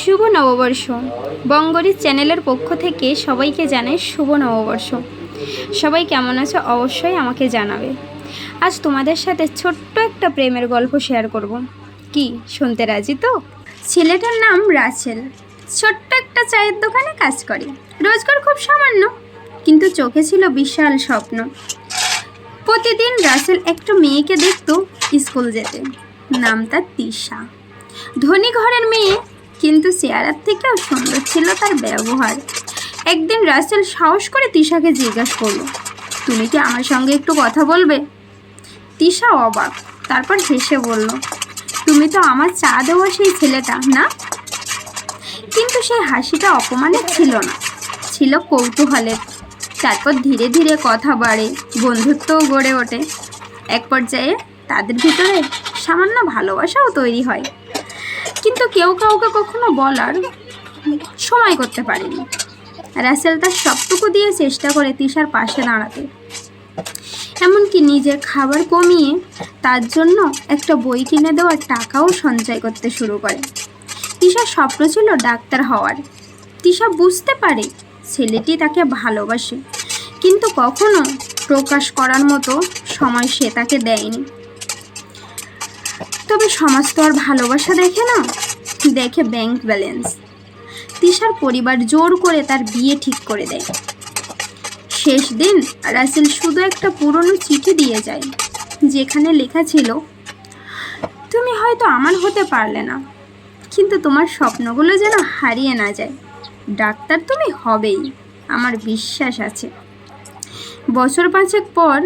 শুভ নববর্ষ। বঙ্গরি চ্যানেলের পক্ষ থেকে সবাইকে জানাই শুভ নববর্ষ। সবাই কেমন আছো অবশ্যই আমাকে জানাবে। আজ তোমাদের সাথে ছোট্ট একটা প্রেমের গল্প শেয়ার করব। কি, শুনতে রাজি তো? ছেলেটার নাম রাসেল। ছোট্ট একটা চায়ের দোকানে কাজ করে। রোজগার খুব সামান্য, কিন্তু চোখে ছিল বিশাল স্বপ্ন। প্রতিদিন রাসেল একটা মেয়েকে দেখত স্কুল যেতে। নাম তার তিশা। ধনী ঘরের মেয়ে কিন্তু চেহারার থেকেও সুন্দর ছিল তার ব্যবহার। একদিন রাসেল সাহস করে তিশাকে জিজ্ঞাসা করল, তুমি কি আমার সঙ্গে একটু কথা বলবে? তিশা অবাক, তারপর হেসে বলল, তুমি তো আমার চা দেওয়া সেই ছেলেটা, না? কিন্তু সেই হাসিটা অপমানের ছিল না, ছিল কৌতূহলের। তারপর ধীরে ধীরে কথা বাড়ে, বন্ধুত্বও গড়ে ওঠে। এক পর্যায়ে তাদের ভিতরে সামান্য ভালোবাসাও তৈরি হয়। কিন্তু কেউ কাউকে কখনো বলার সময় করতে পারেনি। রাসেল তার সবটুকু দিয়ে চেষ্টা করে তিশার পাশে দাঁড়াতে। এমনকি নিজের খাবার কমিয়ে তার জন্য একটা বই কিনে দেওয়ার টাকাও সঞ্চয় করতে শুরু করে। তিশার স্বপ্ন ছিল ডাক্তার হওয়ার। তিশা বুঝতে পারে ছেলেটি তাকে ভালোবাসে, কিন্তু কখনো প্রকাশ করার মতো সময় সে তাকে দেয়নি। তবে সমাজ তো আর ভালোবাসা দেখে না। দেখে ব্যাংক ব্যালেন্স তিশার পরিবার জোর করে তার বিয়ে ঠিক করে দেয়। শেষ দিন রাসেল শুধু একটা পুরনো চিঠি দিয়ে যায়, যেখানে লেখা ছিল, তুমি হয়তো আমার হতে পারলে না, কিন্তু তোমার স্বপ্নগুলো যেন হারিয়ে না যায়। ডাক্তার তুমি হবেই, আমার বিশ্বাস আছে। বছর পাঁচেক পর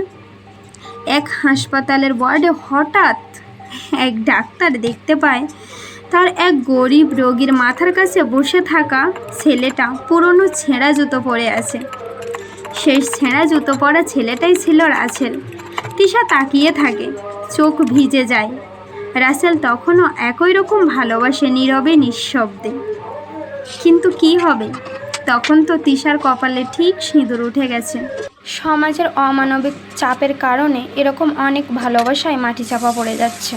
এক হাসপাতালের ওয়ার্ডে হঠাৎ এক ডাক্তার দেখতে পায় তার এক গরিব রোগীর মাথার কাছে বসে থাকা ছেলেটা পুরনো ছেঁড়া জুতো পরে আছে। সেই ছেঁড়া জুতো পরা ছেলেটাই ছিল রাসেল। তিশা তাকিয়ে থাকে, চোখ ভিজে যায়। রাসেল তখনও একই রকম ভালোবাসে নীরবে নিঃশব্দে। কিন্তু কি হবে? তখন তো তিশার কপালে ঠিক সিঁদুর উঠে গেছে। সমাজের অমানবিক চাপের কারণে এরকম অনেক ভালোবাসায় মাটি চাপা পড়ে যাচ্ছে।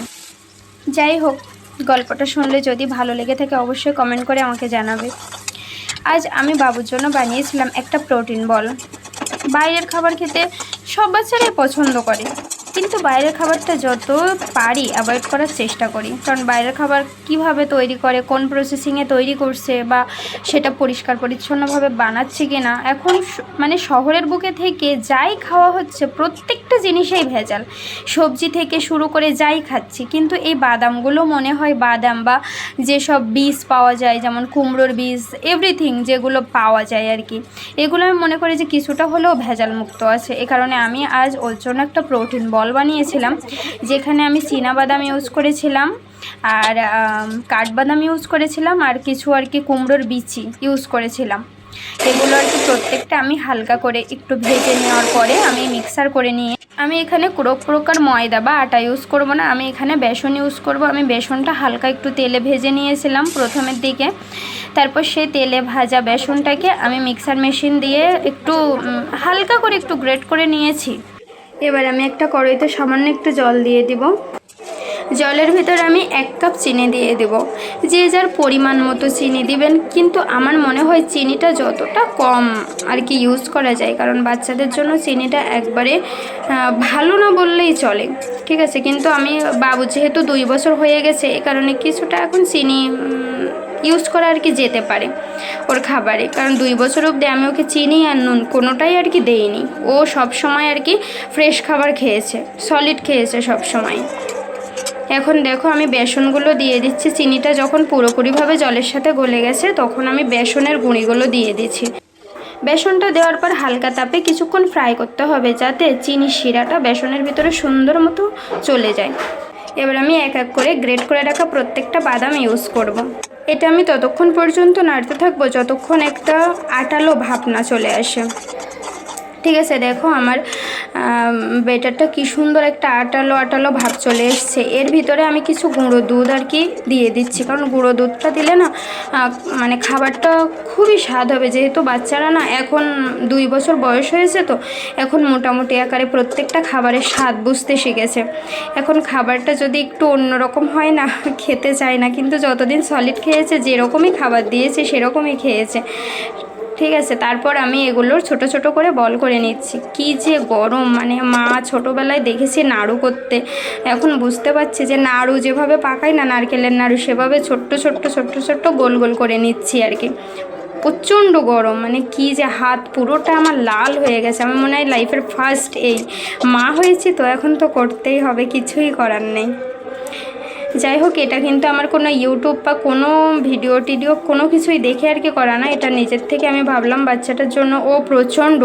যাই হোক গল্পটা শুনলে যদি ভালো লেগে থাকে, অবশ্যই কমেন্ট করে আমাকে জানাবে। আজ আমি বাবুর জন্য বানিয়েছিলাম একটা প্রোটিন বল। বাইরের খাবার খেতে সব বাচ্চারাই পছন্দ করে। কিন্তু বাইরের খাবারটা যত পারি অ্যাভয়েড করার চেষ্টা করি। কারণ বাইরের খাবার কীভাবে তৈরি করে, কোন প্রসেসিংয়ে তৈরি করছে বা সেটা পরিষ্কার পরিচ্ছন্নভাবে বানাচ্ছে কি না এখন মানে শহরের বুকে থেকে যাই খাওয়া হচ্ছে প্রত্যেকটা জিনিসেই ভেজাল। সবজি থেকে শুরু করে যাই খাচ্ছি, কিন্তু এই বাদামগুলো মনে হয় বাদাম বা যেসব বীজ পাওয়া যায়, যেমন কুমড়োর বীজ এভরিথিং যেগুলো পাওয়া যায় আর কি, এগুলো আমি মনে করি যে কিছুটা হলেও ভেজাল মুক্ত আছে। এ কারণে আমি আজ ওর জন্য একটা প্রোটিন বল বানিয়েছিলাম, যেখানে আমি বাদাম ইউজ করেছিলাম আর কাঠবাদাম ইউজ করেছিলাম আর কিছু আর কি কুমড়োর বিচি ইউজ করেছিলাম। এগুলো আর কি প্রত্যেকটা আমি হালকা করে একটু ভেজে নেওয়ার পরে আমি মিক্সার করে নিয়ে, আমি এখানে কোনো প্রকার ময়দা বা আটা ইউজ করব না, আমি এখানে বেসন ইউজ করব। আমি বেসনটা হালকা একটু তেলে ভেজে নিয়েছিলাম প্রথমের দিকে। তারপর সেই তেলে ভাজা বেসনটাকে আমি মিক্সার মেশিন দিয়ে একটু হালকা করে একটু গ্রেট করে নিয়েছি। এবার আমি একটা কড়াইতে সামান্য একটু জল দিয়ে দিব। জলের ভিতর আমি এক কাপ চিনি দিয়ে দেব। যে যার পরিমাণ মতো চিনি দিবেন, কিন্তু আমার মনে হয় চিনিটা যতটা কম আর কি ইউজ করা যায়, কারণ বাচ্চাদের জন্য চিনিটা একবারে ভালো না বললেই চলে। ঠিক আছে? কিন্তু আমি, বাবু যেহেতু দুই বছর হয়ে গেছে, এ কারণে কিছুটা এখন চিনি ইউজ করা আর কি যেতে পারে ওর খাবারে। কারণ দুই বছর অবধি আমি ওকে চিনি আর নুন কোনোটাই আর কি দেইনি। ও সব সময় আর কি ফ্রেশ খাবার খেয়েছে সলিড খেয়েছে সব সময়। এখন দেখো আমি বেসনগুলো দিয়ে দিচ্ছি, চিনিটা যখন পুরোপুরিভাবে জলের সাথে গলে গেছে তখন আমি বেসনের গুঁড়িগুলো দিয়ে দিচ্ছি। বেসনটা দেওয়ার পর হালকা তাপে কিছুক্ষণ ফ্রাই করতে হবে যাতে চিনি শিরাটা বেসনের ভিতরে সুন্দর মতো চলে যায়। এবার আমি এক এক করে গ্রেট করে রাখা প্রত্যেকটা বাদাম ইউজ করব। এটা আমি ততক্ষণ পর্যন্ত নাড়তে থাকব যতক্ষণ একটা আটালো ভাব না চলে আসে। ঠিক আছে, দেখো আমার বেটারটা কি সুন্দর একটা আটালো আটালো ভাব চলে এসছে। এর ভিতরে আমি কিছু গুঁড়ো দুধ আর কি দিয়ে দিচ্ছি, কারণ গুঁড়ো দুধটা দিলে না মানে খাবারটা খুবই স্বাদ হবে। যেহেতু বাচ্চারা না এখন দুই বছর বয়স হয়েছে তো, এখন মোটামুটি আকারে প্রত্যেকটা খাবারের স্বাদ বুঝতে শিখেছে। এখন খাবারটা যদি একটু অন্যরকম হয় না, খেতে চায় না, কিন্তু যতদিন সলিড খেয়েছে, যেরকমই খাবার দিয়েছে, সেরকমই খেয়েছে। ঠিক আছে, তারপর আমি এগুলোর ছোট ছোট করে বল করে নিচ্ছি। কি যে গরম মানে মা ছোটোবেলায় দেখেছি নাড়ু করতে। এখন বুঝতে পারছি যে নাড়ু যেভাবে পাকাই না নারকেলের নাড়ু, সেভাবে ছোট্ট ছোট্ট ছোট্ট ছোট্ট গোল গোল করে নিচ্ছি আর কি। প্রচণ্ড গরম মানে কি যে হাত পুরোটা আমার লাল হয়ে গেছে। আমার মনে হয় লাইফের ফার্স্ট এই মা হয়েছি তো, এখন তো করতেই হবে, কিছুই করার নেই। যাই হোক, এটা কিন্তু আমার কোনো ইউটিউব বা কোনো ভিডিও টিডিও কোনো কিছুই দেখে আর কি করা না। এটা নিজের থেকে আমি ভাবলাম বাচ্চাটার জন্য। ও প্রচণ্ড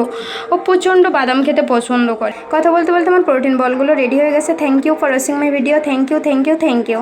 ও প্রচণ্ড বাদাম খেতে পছন্দ করে। কথা বলতে বলতে আমার প্রোটিন বলগুলো রেডি হয়ে গেছে। Thank you for watching my video thank you thank you thank you